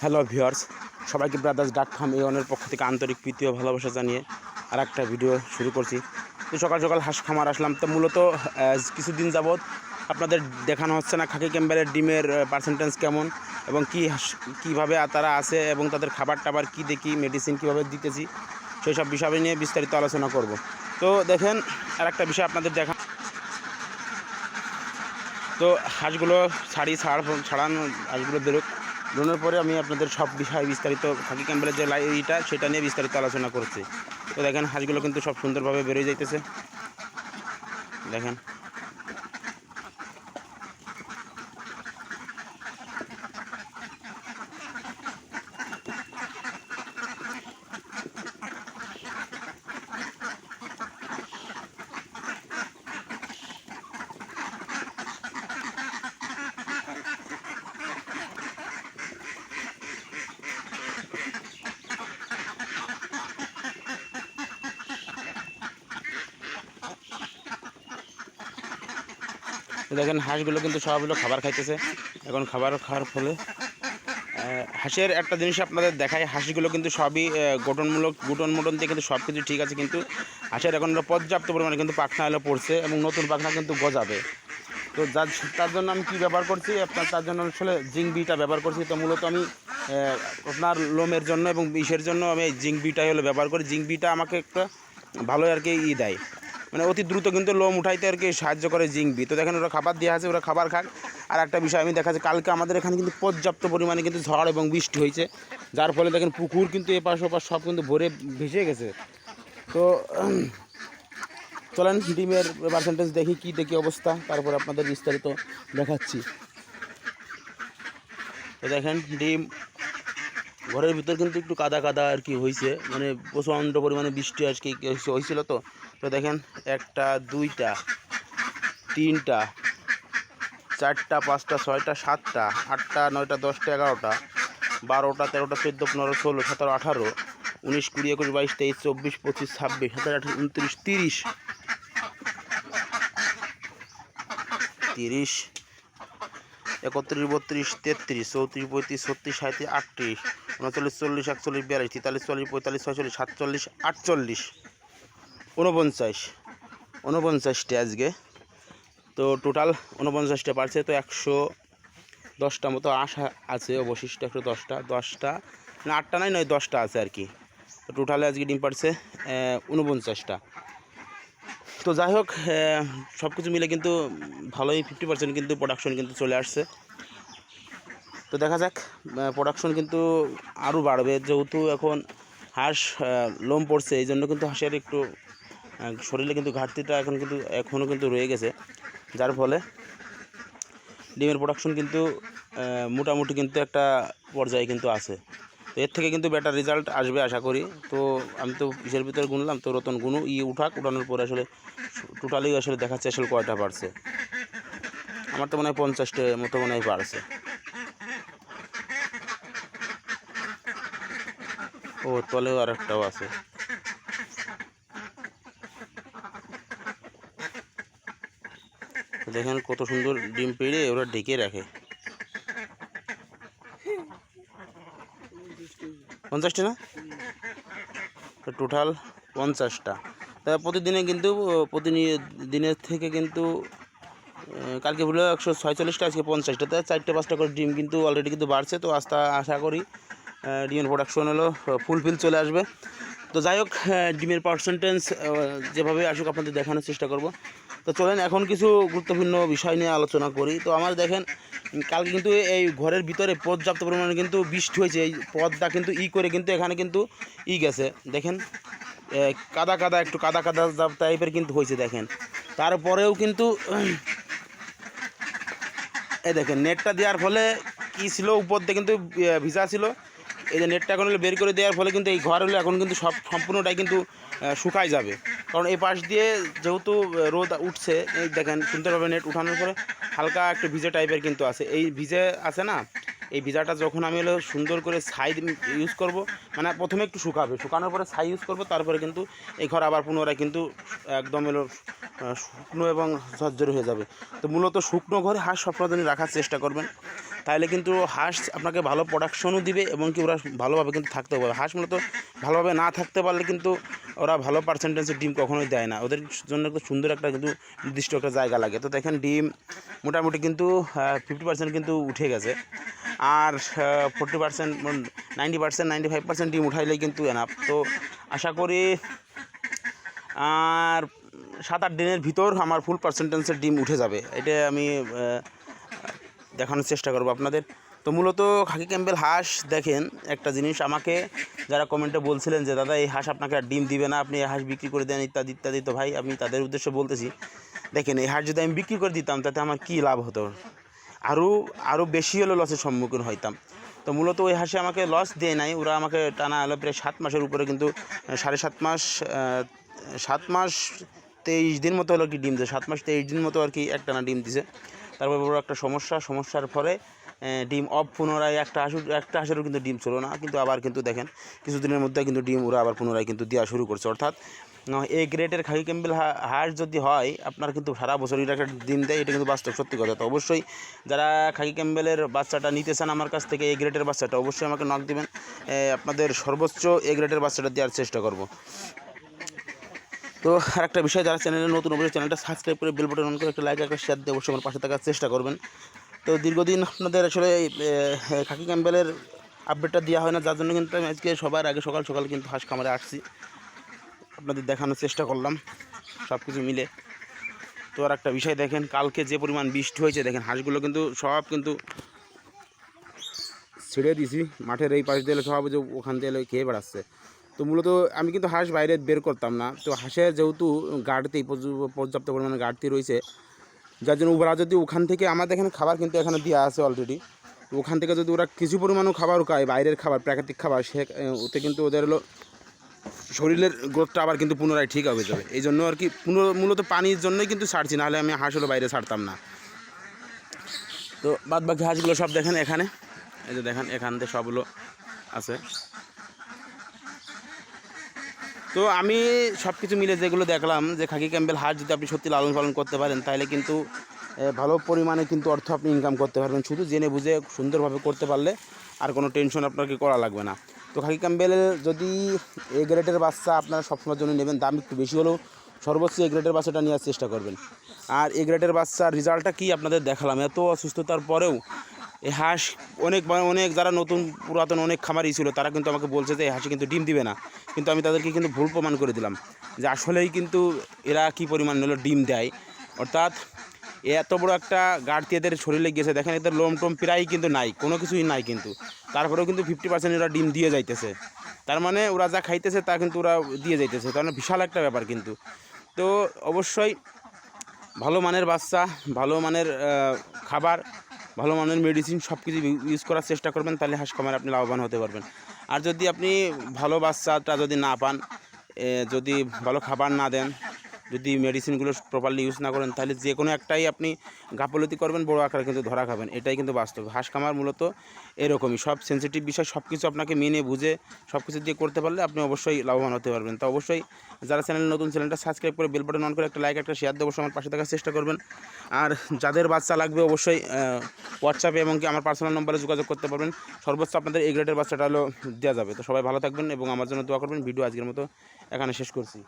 Hello viewers সবাইকে brothers duck farm এই অনের পক্ষ থেকে আন্তরিক প্রীতি ও ভালোবাসা জানিয়ে আর একটা ভিডিও শুরু করছি। তো সকাল সকাল হাঁস খামার আসলাম। তো মূলত কিছুদিন যাবৎ আপনাদের দেখানো হচ্ছে না খাকি ক্যাম্বেলের ডিমের পার্সেন্টেজ কেমন এবং কী কীভাবে তারা আছে এবং তাদের খাবার টাবার কী দেখি মেডিসিন কীভাবে দিতেছি সেই সব বিষয় নিয়ে বিস্তারিত আলোচনা করব। তো দেখেন আর একটা বিষয় আপনাদের দেখা তো হাঁসগুলো ছাড়ি ছাড় ছাড়ানো হাঁসগুলো বেরোক। বেরোনোর পরে আমি আপনাদের সব বিষয়ে বিস্তারিত খাকি ক্যাম্বেলের যে লাইটা সেটা নিয়ে বিস্তারিত আলোচনা করছি। তো দেখেন, হাঁসগুলো কিন্তু সব সুন্দরভাবে বেরিয়ে যাইতেছে। দেখেন। দেখেন, হাঁসগুলো কিন্তু সবগুলো খাবার খাইতেছে। এখন খাবার খাওয়ার ফলে হাঁসের একটা জিনিস আপনাদের দেখায় হাঁসগুলো কিন্তু সবই গঠনমূলক গুটন মোটন দিয়ে কিন্তু সব কিছু ঠিক আছে, কিন্তু হাঁসের এখন পর্যাপ্ত পরিমাণে কিন্তু পাখনা এলো পড়ছে এবং নতুন পাখনা কিন্তু গজাবে। তো যার, তার জন্য আমি কী ব্যবহার করছি, আপনার তার জন্য আসলে জিঙ্ক বিটা ব্যবহার করছি। তো মূলত আমি আপনার লোমের জন্য এবং বিষের জন্য আমি এই জিঙ্ক বিটাই হলো ব্যবহার করি। জিঙ্ক বিটা আমাকে একটা ভালো আর কি ই দেয়। মানে অতি দ্রুত কিন্তু লোম উঠাইতে আর কি সাহায্য করে জিঙ্কবি তো দেখেন ওরা খাবার দেওয়া আছে, ওরা খাবার খাক। আর একটা বিষয় আমি দেখা যাচ্ছে কালকে আমাদের এখানে কিন্তু পর্যাপ্ত পরিমাণে কিন্তু ঝড় এবং বৃষ্টি হয়েছে। যার ফলে দেখেন পুকুর কিন্তু এপাশ ওপাশ সব কিন্তু ভরে ভেসে গেছে। তো, চলেন ডিমের পার্সেন্টেজ দেখি কী দেখি অবস্থা, তারপর আপনাদের বিস্তারিত দেখাচ্ছি। তো দেখেন ডিম, ঘরের ভিতর কিন্তু একটু কাদা কাদা আর কি হয়েছে মানে প্রচণ্ড পরিমাণে বৃষ্টি আর কি হয়েছিল তো। তো দেখেন, একটা, দুইটা, তিনটা, চারটা, পাঁচটা, ছয়টা, সাতটা, আটটা, নয়টা, দশটা, এগারোটা, বারোটা, তেরোটা, চোদ্দ, পনেরো, ষোলো, সতেরো, আঠারো, উনিশ, কুড়ি, একুশ, বাইশ, তেইশ, চব্বিশ, পঁচিশ, ছাব্বিশ, সাতাশ, আঠাশ, উনত্রিশ, তিরিশ তিরিশ, একত্রিশ, বত্রিশ, তেত্রিশ, চৌত্রিশ, পঁয়ত্রিশ, ছত্রিশ সাঁত্রিশ আটত্রিশ, উনচল্লিশ, চল্লিশ, একচল্লিশ, বিয়াল্লিশ, তেতাল্লিশ, চল্লিশ, পঁয়তাল্লিশ, ছয়চল্লিশ, সাতচল্লিশ, আটচল্লিশ। উনপঞ্চাশ উনপঞ্চাশটা আজকে। তো টোটাল উনপঞ্চাশটা পারছে তো একশো দশটা মতো আশা আছে, অবশিষ্ট একশো দশটা দশটা না, আটটা নাই নয়, দশটা আছে আর কি। তো টোটালে আজকে ডিম পারছে উনপঞ্চাশটা তো যাই হোক সব কিছু মিলে কিন্তু ভালোই ফিফটি পার্সেন্ট কিন্তু প্রোডাকশন কিন্তু চলে আসছে। তো দেখা যাক প্রোডাকশন কিন্তু আরও বাড়বে। যেহেতু এখন হাঁস লোম পড়ছে, এই জন্য কিন্তু হাঁসের একটু শরীরে কিন্তু ঘাটতিটা এখন কিন্তু এখনও কিন্তু রয়ে গেছে। যার ফলে ডিমের প্রোডাকশন কিন্তু মোটামুটি কিন্তু একটা পর্যায়ে কিন্তু আছে। তো এর থেকে কিন্তু বেটার রেজাল্ট আসবে আশা করি। তো আমি তো ইসের ভিতরে গুনলাম? তো রতন গুনু, ই উঠাক, উঠানোর পরে আসলে টোটালি আসলে দেখাচ্ছে আসলে কয়টা পারছে। আমার তো মনে হয় পঞ্চাশটা মতো মনে হয় পারছে। ও তলেও আর একটাও আছে। তো দেখেন কত সুন্দর ডিম পেড়ে ওরা ডেকে রাখে। পঞ্চাশটা না? টোটাল পঞ্চাশটা। তা প্রতিদিনে কিন্তু, প্রতিদিনের থেকে কিন্তু কালকে বলে একশো ছয়চল্লিশটা, আজকে পঞ্চাশটা। তাই চারটে পাঁচটা করে ডিম কিন্তু অলরেডি কিন্তু বাড়ছে। তো আস্তে আশা করি ডিমের প্রোডাকশন হলো ফুলফিল চলে আসবে। তো যাই হোক ডিমের পার্সেন্টেজ যেভাবে আসুক, আপনাদের দেখানোর চেষ্টা করব। তো চলেন এখন কিছু গুরুত্বপূর্ণ বিষয় নিয়ে আলোচনা করি। তো আমার দেখেন, কালকে কিন্তু এই ঘরের ভিতরে পর্যাপ্ত পরিমাণে কিন্তু বৃষ্টি হয়েছে। এই পদটা কিন্তু ই করে কিন্তু এখানে কিন্তু ই গেছে। দেখেন কাদা কাদা, একটু কাদা কাদা টাইপের কিন্তু হয়েছে, দেখেন। তারপরেও কিন্তু, এ, দেখেন, নেটটা দেওয়ার ফলে কী ছিল, উপর দিয়ে কিন্তু ভিজা ছিল। এই যে নেটটা এখন বের করে দেওয়ার ফলে কিন্তু এই ঘর হলো এখন কিন্তু সব, সম্পূর্ণটাই কিন্তু শুকায় যাবে। কারণ এই পাশ দিয়ে যেহেতু রোদ উঠছে, এই দেখেন সুন্দরভাবে নেট উঠানোর পরে হালকা একটু ভিজে টাইপের কিন্তু আছে। এই ভিজে আছে না, এই ভিজাটা যখন আমি হলো সুন্দর করে ছাই ইউজ করব মানে প্রথমে একটু শুকাবে। শুকানোর পরে ছাই ইউজ করব, তারপরে কিন্তু এই ঘর আবার পুনরায় কিন্তু একদম এলো শুকনো এবং ঝরঝরে হয়ে যাবে। তো মূলত শুকনো ঘরে হাঁস সবসময় রাখার চেষ্টা করবেন। তাহলে কিন্তু হাঁস আপনাকে ভালো প্রোডাকশনও দিবে এবং কি ওরা ভালোভাবে কিন্তু থাকতে পারবে। হাঁস মূলত ভালোভাবে না থাকতে পারলে কিন্তু ওরা ভালো পার্সেন্টেজের ডিম কখনোই দেয় না। ওদের জন্য একটা সুন্দর একটা কিন্তু নির্দিষ্ট একটা জায়গা লাগে। তো দেখেন ডিম মোটামুটি কিন্তু ফিফটি পার্সেন্ট কিন্তু উঠে গেছে। আর forty percent ninety percent ninety five percent ডিম উঠাইলেই কিন্তু এনাফ তো আশা করি, আর সাত আট দিনের ভিতর আমার ফুল পার্সেন্টেন্সের ডিম উঠে যাবে। এটা আমি দেখানোর চেষ্টা করব আপনাদের। তো মূলত খাকি ক্যাম্বেল হাঁস দেখেন একটা জিনিস আমাকে যারা কমেন্টে বলছিলেন যে দাদা এই হাঁস আপনাকে আর ডিম দিবে না আপনি এই হাঁস বিক্রি করে দেন ইত্যাদি ইত্যাদি। তো ভাই আমি তাদের উদ্দেশ্যে বলতেছি দেখেন এই হাঁস যদি আমি বিক্রি করে দিতাম তাতে আমার কী লাভ হতো? আরও আরও বেশি হলে লসের সম্মুখীন হইতাম। তো মূলত ওই হাঁসে আমাকে লস দেয় নাই ওরা আমাকে টানা এলো প্রায় সাত মাসের উপরে কিন্তু সাড়ে সাত মাস সাত মাস তেইশ দিন মতো হলো কি ডিম দিছে সাত মাস তেইশ দিন মতো আর কি একটানা ডিম দিছে। তারপর বড় একটা সমস্যা সমস্যার আহ, ডিম অফ পুনরায় একটা হাঁস একটা হাঁসেরও কিন্তু ডিম ছিল না, কিন্তু আবার কিন্তু দেখেন, কিছুদিনের মধ্যে কিন্তু ডিম ওরা আবার পুনরায় কিন্তু দেওয়া শুরু করছে। অর্থাৎ এই গ্রেটের খাকি ক্যাম্বেল হাঁস যদি হয়, আপনার কিন্তু সারা বছর এটা একটা ডিম দেয়, এটা কিন্তু বাস্তব সত্যি কথা। তো অবশ্যই যারা খাকি ক্যাম্বেলের বাচ্চাটা নিতে চান আমার কাছ থেকে এই গ্রেটের বাচ্চাটা, অবশ্যই আমাকে নক দেবেন। আপনাদের সর্বোচ্চ এই গ্রেটের বাচ্চাটা দেওয়ার চেষ্টা করব। তো আর একটা বিষয়, যারা চ্যানেলে নতুন, অবশ্যই চ্যানেলটা সাবস্ক্রাইব করে বেল বাটন অন করে একটা লাইক একটা শেয়ার দিয়ে অবশ্যই আমার পাশে থাকার চেষ্টা করবেন। তো দীর্ঘদিন আপনাদের আসলে এই খাকি ক্যাম্বেলের আপডেটটা দেওয়া হয় না, যার জন্য কিন্তু আমি আজকে সবার আগে সকাল সকাল কিন্তু হাঁস খামারে আসছি। আপনাদের দেখানোর চেষ্টা করলাম সব কিছু মিলে। তো আর একটা বিষয় দেখেন, কালকে যে পরিমাণ বৃষ্টি হয়েছে, দেখেন হাঁসগুলো কিন্তু সব কিন্তু ছেড়ে দিছি। মাঠের এই পাশ দিয়ে সব যে ওখান দিয়ে খেয়ে বেড়াচ্ছে। তো মূলত আমি কিন্তু হাঁস বাইরে বের করতাম না। তো হাঁসের যেহেতু গাড়তি পর্যাপ্ত পরিমাণে গাড়তি রয়েছে যার জন্য ওরা যদি ওখান থেকে, আমাদের এখানে খাবার কিন্তু এখানে দেওয়া আছে অলরেডি ওখান থেকে যদি ওরা কিছু পরিমাণও খাবার খায়, বাইরের খাবার, প্রাকৃতিক খাবার, সে ওতে কিন্তু ওদের হলো শরীরের গ্রোথটা আবার কিন্তু পুনরায় ঠিক হবে যাবে। এই জন্য আর কি পুনর- মূলত পানির জন্যই কিন্তু ছাড়ছি, নাহলে আমি হাঁস হলো বাইরে ছাড়তাম না। তো বাদ বাকি হাঁসগুলো সব দেখেন এখানে। এই যে দেখেন, এখান থেকে সবগুলো আছে। তো আমি সব কিছু মিলে যেগুলো দেখলাম, যে খাকি ক্যাম্বেল হাঁস যদি আপনি সত্যি লালন পালন করতে পারেন, তাহলে কিন্তু ভালো পরিমাণে কিন্তু অর্থ আপনি ইনকাম করতে পারবেন। শুধু জেনে বুঝে সুন্দরভাবে করতে পারলে আর কোনো টেনশন আপনাকে করা লাগবে না। তো খাকি ক্যাম্বেল যদি এ গ্রেডের বাচ্চা আপনারা সবসময়ের জন্য নেবেন, দাম একটু বেশি হলেও সর্বোচ্চ এ গ্রেডের বাচ্চাটা নেওয়ার চেষ্টা করবেন। আর এ গ্রেডের বাচ্চার রেজাল্টটা কি আপনাদের দেখালাম। এত অসুস্থতার পরেও এই হাঁস অনেক অনেক যারা নতুন পুরাতন অনেক খামারি ছিল, তারা কিন্তু আমাকে বলছে যে এই হাঁসে কিন্তু ডিম দিবে না। কিন্তু আমি তাদেরকে কিন্তু ভুল প্রমাণ করে দিলাম যে আসলেই কিন্তু এরা কি পরিমাণ হলো ডিম দেয়। অর্থাৎ এত বড় একটা গাড়তি এদের শরীরে গেছে, দেখেন এদের লোম টোম প্রায় কিন্তু নাই, কোনো কিছুই নাই কিন্তু। তারপরেও কিন্তু ফিফটি পার্সেন্ট ওরা ডিম দিয়ে যাইতেছে। তার মানে ওরা যা খাইতেছে তা কিন্তু ওরা দিয়ে যাইতেছে, তার মানে বিশাল একটা ব্যাপার কিন্তু। তো অবশ্যই ভালো মানের বাচ্চা, ভালো মানের খাবার ভালো মানের মেডিসিন সব কিছু ইউজ করার চেষ্টা করবেন, তাহলে হাঁস খামারে আপনি লাভবান হতে পারবেন। আর যদি আপনি ভালো বাচ্চাটা যদি না পান যদি ভালো খাবার না দেন যদি মেডিসিনগুলো প্রপারলি ইউজ না করেন, তাহলে যে কোনো একটাই আপনি গাফলতি করবেন, বড় আকারে কিন্তু ধরা খাবেন। এটাই কিন্তু বাস্তব। হাঁস খামার মূলত এরকমই। সব সেন্সিটিভ বিষয় সব কিছু আপনাকে মেনে, বুঝে সব কিছু দিয়ে করতে পারলে আপনি অবশ্যই লাভবান হতে পারবেন। তো অবশ্যই যারা চ্যানেল নতুন চ্যানেলটা সাবস্ক্রাইব করে বেল বাটন অন করে একটা লাইক একটা শেয়ার দেবো আমার পাশে থাকার চেষ্টা করবেন। আর যাদের বাচ্চা লাগবে, অবশ্যই হোয়াটসঅ্যাপে এবং কি আমার পার্সোনাল নম্বরে যোগাযোগ করতে পারবেন। সর্বোচ্চ আপনাদের এই গ্রেডের বাচ্চাটা হলো দেওয়া যাবে। তো সবাই ভালো থাকবেন এবং আমার জন্য দোয়া করবেন। ভিডিও আজকের মতো এখানে শেষ করছি।